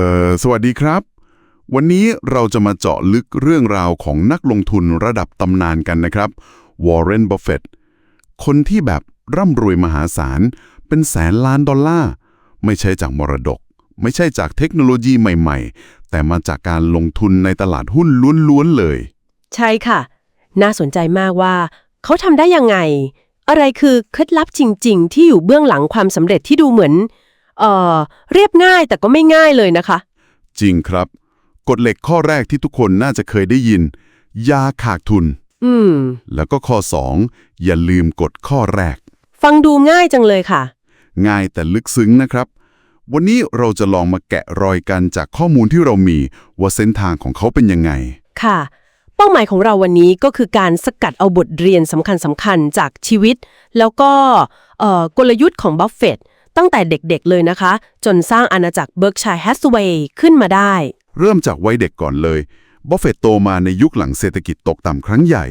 เอ่อสวัสดีครับ วันนี้เราจะมาเจาะลึกเรื่องราวของนักลงทุนระดับตำนานกันนะครับวอร์เรนบัฟเฟตคนที่แบบร่ำรวยมหาศาล เป็นแสนล้านดอลลาร์ ไม่ใช่จากมรดก ไม่ใช่จากเทคโนโลยีใหม่ๆ แต่มาจากการลงทุนในตลาดหุ้นล้วนๆเลย ใช่ค่ะ น่าสนใจมากว่า เขาทำได้ยังไง อะไรคือเคล็ดลับจริง ๆ ที่อยู่เบื้องหลังความสำเร็จที่ดูเหมือน เอ่อเรียบง่ายแต่ก็ไม่ง่ายเลยนะคะ จริงครับ กฎเหล็กข้อแรกที่ทุกคนน่าจะเคยได้ยินอยาขาดทุน อืม แล้วก็ข้อ 2 อย่าลืมกฎข้อแรก ฟังดูง่ายจังเลยค่ะ ง่ายแต่ลึกซึ้งนะครับ วันนี้เราจะลองมาแกะรอยกันจากข้อมูลที่เรามี ว่าเส้นทางของเขาเป็นยังไง ค่ะ เป้าหมายของเราวันนี้ก็คือการสกัดเอาบทเรียนสำคัญสำคัญๆจากชีวิต แล้วก็เอ่อกลยุทธ์ของบัฟเฟตตั้ งแต่เด็กๆเลยนะคะ จนสร้างอาณาจักรเบิร์กชัยแฮสเวย์ขึ้นมาได้ เริ่มจากวัยเด็กก่อนเลยบัฟเฟตโตมาในยุคหลังเศรษฐกิจตกต่ำครั้งใหญ่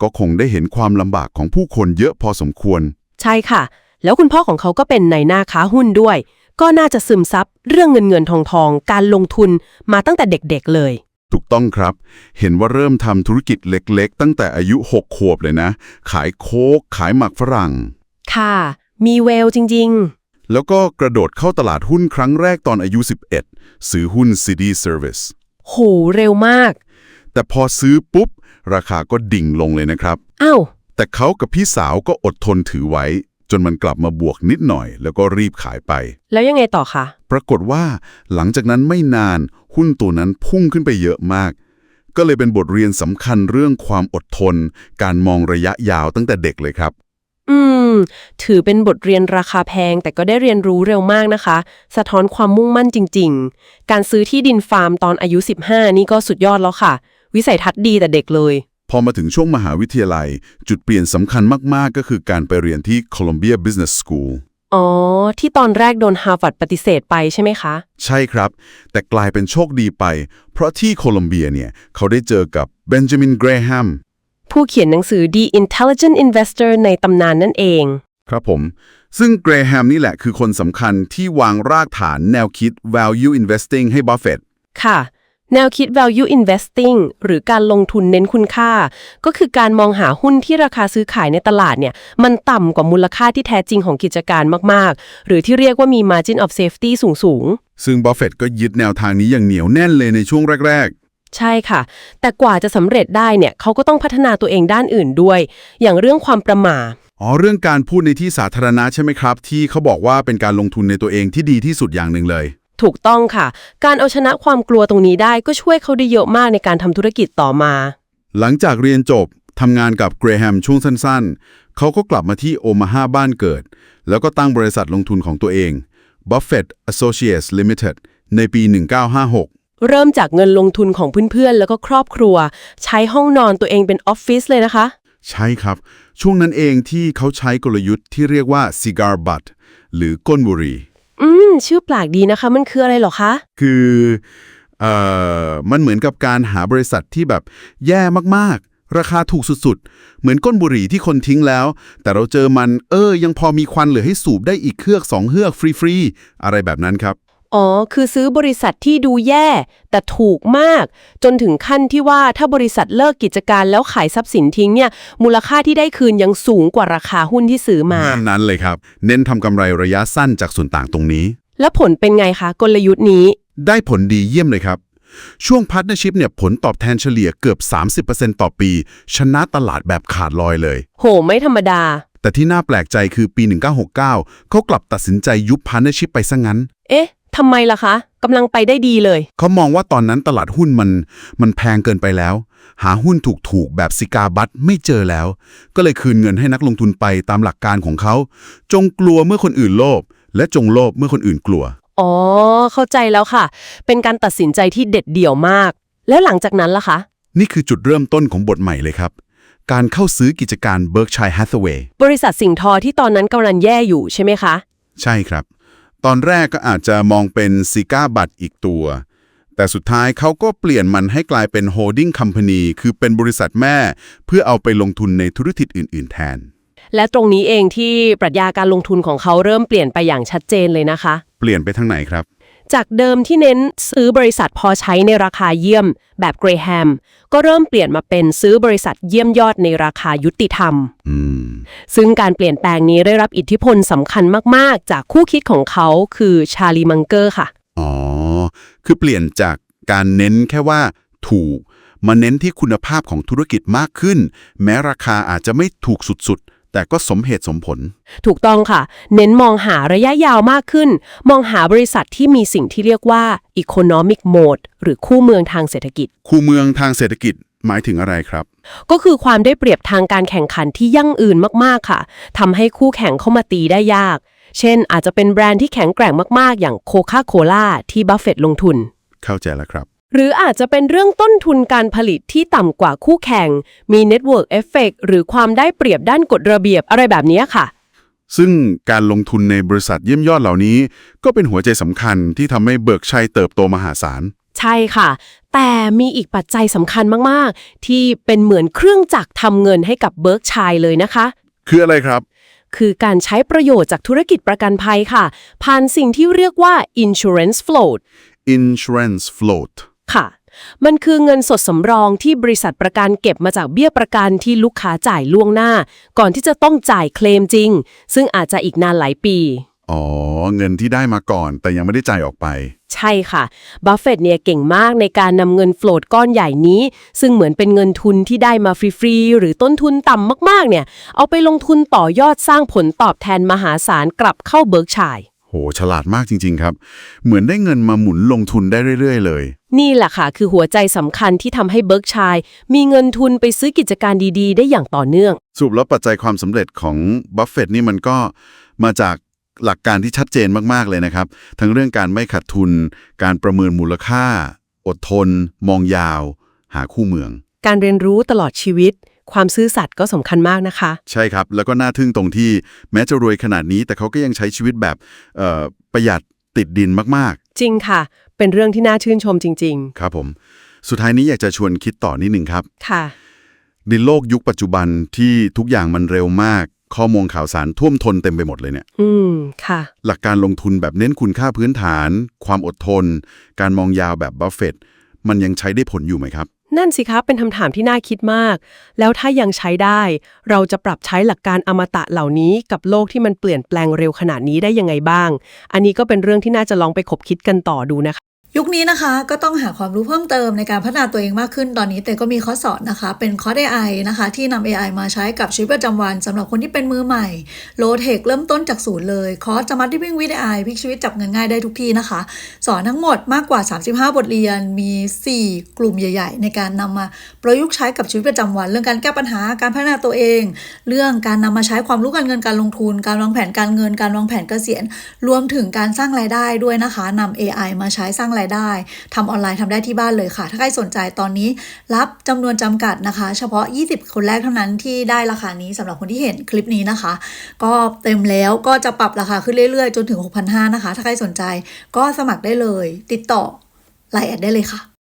ก็คงได้เห็นความลำบากของผู้คนเยอะพอสมควร ใช่ค่ะ แล้วคุณพ่อของเขาก็เป็นในายหน้าค้าหุ้นด้วย ก็น่าจะซึมซับเรื่องเงินเงินทองทองการลงทุนมาตั้งแต่เด็กๆเลย ถูกต้องครับ เห็นว่าเริ่มทำธุรกิจเล็กๆ ตั้งแต่อายุ 6 ขวบเลยนะ ขายโค้กขายหมักฝรั่ง ค่ะ มีเวลจริง แล้วก็กระโดดเข้าตลาดหุ้นครั้งแรกตอนอายุ 11 ซื้อหุ้น City Service ๆโห เร็วมาก แต่พอซื้อปุ๊บ ราคาก็ดิ่งลงเลยนะครับ อ้าว แต่เขากับพี่สาวก็อดทนถือไว้ จนมันกลับมาบวกนิดหน่อย แล้วก็รีบขายไป แล้วยังไงต่อคะ ปรากฏว่าหลังจากนั้นไม่นานหุ้นตัวนั้นพุ่งขึ้นไปเยอะมาก ก็เลยเป็นบทเรียนสำคัญเรื่องความอดทน การมองระยะยาวตั้งแต่เด็กเลยครับ อืม ถือเป็นบทเรียนราคาแพง แต่ก็ได้เรียนรู้เร็วมากนะคะ สะท้อนความมุ่งมั่นจริง ๆ การซื้อที่ดินฟาร์มตอนอายุ 15 นี่ก็สุดยอดแล้วค่ะ วิสัยทัศน์ดีแต่เด็กเลย พอมาถึงช่วงมหาวิทยาลัย จุดเปลี่ยนสำคัญมาก ๆ ก็คือการไปเรียนที่ Columbia Business School อ๋อ ที่ตอนแรกโดนฮาร์วาร์ดปฏิเสธไปใช่ไหมคะ ใช่ครับ แต่กลายเป็นโชคดีไป เพราะที่โคลัมเบียเนี่ย เขาได้เจอกับเบนจามินเกรแฮม ผู้เขียนหนังสือ The Intelligent Investor ในตำนานนั่นเอง ครับผม ซึ่งเกรแฮมนี่แหละคือคนสำคัญที่วางรากฐานแนวคิด value investing ให้บัฟเฟตค่ะ แนวคิด value investing หรือการลงทุนเน้นคุณค่า ก็คือการมองหาหุ้นที่ราคาซื้อขายในตลาดเนี่ย มันต่ำกว่ามูลค่าที่แท้จริงของกิจการมาก ๆ หรือที่เรียกว่ามี margin of safety สูงซึ่งบัฟเฟตก็ยึดแนวทางนี้อย่างเหนียวแน่นเลยในช่วงแรกๆ ใช่ค่ะ แต่กว่าจะสำเร็จได้เนี่ยเขาก็ต้องพัฒนาตัวเองด้านอื่นด้วย อย่างเรื่องความประมาทๆอ๋อเรื่องการพูดในที่สาธารณะใช่ไหมครับ ที่เขาบอกว่าเป็นการลงทุนในตัวเองที่ดีที่สุดอย่างหนึ่งเลย ถูกต้องค่ะ การเอาชนะความกลัวตรงนี้ได้ก็ช่วยเขาได้เยอะมากในการทำธุรกิจต่อมา หลังจากเรียนจบทำงานกับเกรแฮมช่วงสั้นๆ เขาก็กลับมาที่โอมาฮาบ้านเกิด แล้วก็ตั้งบริษัทลงทุนของตัวเอง Buffett Associates Limited ในปี 1956 เริ่มจากเงินลงทุนของเพื่อนๆ แล้วก็ครอบครัว ใช้ห้องนอนตัวเองเป็นออฟฟิศเลยนะคะ ใช่ครับ ช่วงนั้นเองที่เขาใช้กลยุทธ์ที่เรียกว่า cigar butt หรือก้นบุหรี่ อืม ชื่อแปลกดีนะคะ มันคืออะไรเหรอคะ คือเอ่อมันเหมือนกับการหาบริษัทที่แบบแย่มากๆ ราคาถูกสุดๆ เหมือนก้นบุหรี่ที่คนทิ้งแล้ว แต่เราเจอมัน เออ ยังพอมีควันเหลือให้สูบได้อีกเครือกสองเฮือกฟรีๆ อะไรแบบนั้นครับ อ๋อ คือซื้อบริษัทที่ดูแย่ แต่ถูกมาก จนถึงขั้นที่ว่าถ้าบริษัทเลิกกิจการแล้วขายทรัพย์สินทิ้งเนี่ยมูลค่าที่ได้คืนยังสูงกว่าราคาหุ้นที่ซื้อมานั่นนั้นเลยครับ เน้นทำกำไรระยะสั้นจากส่วนต่างตรงนี้ แล้วผลเป็นไงคะกลยุทธ์นี้ ได้ผลดีเยี่ยมเลยครับ ช่วงพาร์ทเนอร์ชิพเนี่ยผลตอบแทนเฉลี่ยเกือบ 30%ต่อปี ชนะตลาดแบบขาดลอยเลย โห ไม่ธรรมดา แต่ที่น่าแปลกใจคือปี 1969เขากลับตัดสินใจยุบพาร์ทเนอร์ชิพไปซะงั้น เอ๊ะ ทำไมล่ะคะกำลังไปได้ดีเลย เขามองว่าตอนนั้นตลาดหุ้นมันมันแพงเกินไปแล้ว หาหุ้นถูกๆ แบบซิกาบัตไม่เจอแล้ว ก็เลยคืนเงินให้นักลงทุนไปตามหลักการของเขา จงกลัวเมื่อคนอื่นโลภและจงโลภเมื่อคนอื่นกลัว อ๋อ เข้าใจแล้วค่ะ เป็นการตัดสินใจที่เด็ดเดี่ยวมาก แล้วหลังจากนั้นล่ะคะ นี่คือจุดเริ่มต้นของบทใหม่เลยครับ การเข้าซื้อกิจการ Berkshire Hathaway บริษัทสิ่งทอที่ตอนนั้นกำลังแย่อยู่ใช่ไหมคะ ใช่ครับ ตอนแรกก็อาจจะมองเป็นซิก้าบัตอีกตัว แต่สุดท้ายเขาก็เปลี่ยนมันให้กลายเป็น holding company คือเป็นบริษัทแม่ เพื่อเอาไปลงทุนในธุรกิจอื่น ๆ แทน และตรงนี้เองที่ปรัชญาการลงทุนของเขาเริ่มเปลี่ยนไปอย่างชัดเจนเลยนะคะ เปลี่ยนไปทางไหนครับ จากเดิมที่เน้นซื้อบริษัทพอใช้ในราคาเยี่ยม แบบเกรแฮม ก็เริ่มเปลี่ยนมาเป็นซื้อบริษัทเยี่ยมยอดในราคายุติธรรมอืมซึ่งการเปลี่ยนแปลงนี้ได้รับอิทธิพลสำคัญมาก ๆ จากคู่คิดของเขาคือชาลีมังเกอร์ค่ะ อ๋อ คือเปลี่ยนจากการเน้นแค่ว่าถูก มาเน้นที่คุณภาพของธุรกิจมากขึ้น แม้ราคาอาจจะไม่ถูกสุดๆ แต่ก็สมเหตุสมผล ถูกต้องค่ะ เน้นมองหาระยะยาวมากขึ้น มองหาบริษัทที่มีสิ่งที่เรียกว่า economic mode หรือคู่เมืองทางเศรษฐกิจ คูเมืองทางเศรษฐกิจหมายถึงอะไรครับ ก็คือความได้เปรียบทางการแข่งขันที่ยั่งยืนมากๆค่ะทำให้คู่แข่งเข้ามาตีได้ยาก เช่น อาจจะเป็นแบรนด์ที่แข็งแกร่งมากๆ อย่างโคคาโคล่าที่บัฟเฟตต์ลงทุน เข้าใจแล้วครับ หรืออาจจะเป็นเรื่องต้นทุนการผลิตที่ต่ำกว่าคู่แข่ง มีเน็ตเวิร์กเอฟเฟกหรือความได้เปรียบด้านกฎระเบียบอะไรแบบนี้ค่ะ ซึ่งการลงทุนในบริษัทเยี่ยมยอดเหล่านี้ ก็เป็นหัวใจสำคัญที่ทำให้เบิร์กชัยเติบโตมหาศาล ใช่ค่ะ แต่มีอีกปัจจัยสำคัญมาก ๆ ที่เป็นเหมือนเครื่องจักรทำเงินให้กับเบิร์กชัยเลยนะคะ คืออะไรครับคือการใช้ประโยชน์จากธุรกิจประกันภัยค่ะ ผ่านสิ่งที่เรียกว่า insurance float insurance float ค่ะ มันคือเงินสดสำรองที่บริษัทประกันเก็บมาจากเบี้ยประกันที่ลูกค้าจ่ายล่วงหน้า ก่อนที่จะต้องจ่ายเคลมจริง ซึ่งอาจจะอีกนานหลายปี อ๋อ เงินที่ได้มาก่อนแต่ยังไม่ได้จ่ายออกไป ใช่ค่ะ บัฟเฟตต์เนี่ยเก่งมากในการนำเงินโฟลดก้อนใหญ่นี้ ซึ่งเหมือนเป็นเงินทุนที่ได้มาฟรีๆ หรือต้นทุนต่ำมากๆ เนี่ย เอาไปลงทุนต่อยอดสร้างผลตอบแทนมหาศาลกลับเข้าเบิร์กชัย โห ฉลาดมากจริง ๆ ครับ เหมือนได้เงินมาหมุนลงทุนได้เรื่อย ๆ เลย นี่แหละค่ะ คือหัวใจสำคัญที่ทำให้เบิร์กชัยมีเงินทุนไปซื้อกิจการดีๆ ได้อย่างต่อเนื่อง สรุปแล้วปัจจัยความสำเร็จของบัฟเฟตต์นี่มันก็มาจากหลักการที่ชัดเจนมาก ๆ เลยนะครับ ทั้งเรื่องการไม่ขาดทุน การประเมินมูลค่า อดทน มองยาว หาคู่เมือง การเรียนรู้ตลอดชีวิต ความซื่อสัตย์ก็สำคัญมากนะคะ ใช่ครับ แล้วก็น่าทึ่งตรงที่แม้จะรวยขนาดนี้ แต่เขาก็ยังใช้ชีวิตแบบเอ่อประหยัดติดดินมากจริงค่ะ เป็นเรื่องที่น่าชื่นชมจริง ๆ ครับผม สุดท้ายนี้อยากจะชวนคิดต่อนิดหนึ่งครับ ๆ ค่ะ ในโลกยุคปัจจุบันที่ทุกอย่างมันเร็วมาก ข้อมูลข่าวสารท่วมท้นเต็มไปหมดเลยเนี่ย อืม ค่ะ หลักการลงทุนแบบเน้นคุณค่าพื้นฐาน ความอดทน การมองยาวแบบบัฟเฟตต์ มันยังใช้ได้ผลอยู่ไหมครับ นั่นสิครับเป็นคำถามที่น่าคิดมาก แล้วถ้ายังใช้ได้ เราจะปรับใช้หลักการอมตะเหล่านี้กับโลกที่มันเปลี่ยนแปลงเร็วขนาดนี้ได้ยังไงบ้าง อันนี้ก็เป็นเรื่องที่น่าจะลองไปคบคิดกันต่อดูนะคะ ยุคนี้นะคะก็ต้องหาความรู้เพิ่มเติมในการพัฒนาตัวเองมากขึ้นตอนนี้แต่ก็มีคอร์สสอนนะคะ เป็นคอร์ส AI นะคะ ที่นำ AI มาใช้กับชีวิตประจำวันสำหรับคนที่เป็นมือใหม่โลเทคเริ่มต้นจากศูนย์เลยคอร์สจะมัดที่วิ่งวิดีไอพลิกชีวิตจับเงินง่ายได้ทุกที่นะคะ สอนทั้งหมดมากกว่า 35 บทเรียนมี 4 กลุ่มใหญ่ ๆ ในการนำมาประยุกต์ใช้กับชีวิตประจำวัน เรื่องการแก้ปัญหาการพัฒนาตัวเอง เรื่องการนำมาใช้ความรู้การเงินการลงทุน การวางแผนการเงิน การวางแผนเกษียณ รวมถึงการสร้างรายได้ด้วยนะคะนำ AI มาใช้สร้างรายได้ทำออนไลน์ทำได้ที่บ้านเลยค่ะ ถ้าใครสนใจตอนนี้รับจำนวนจำกัดนะคะ เฉพาะ 20 คนแรกเท่านั้นที่ได้ราคานี้สำหรับคนที่เห็นคลิปนี้นะคะ ก็เต็มแล้วก็จะปรับราคาขึ้นเรื่อยๆ จนถึง 6,500นะคะ ถ้าใครสนใจก็สมัครได้เลย ติดต่อไลน์แอดได้เลยค่ะ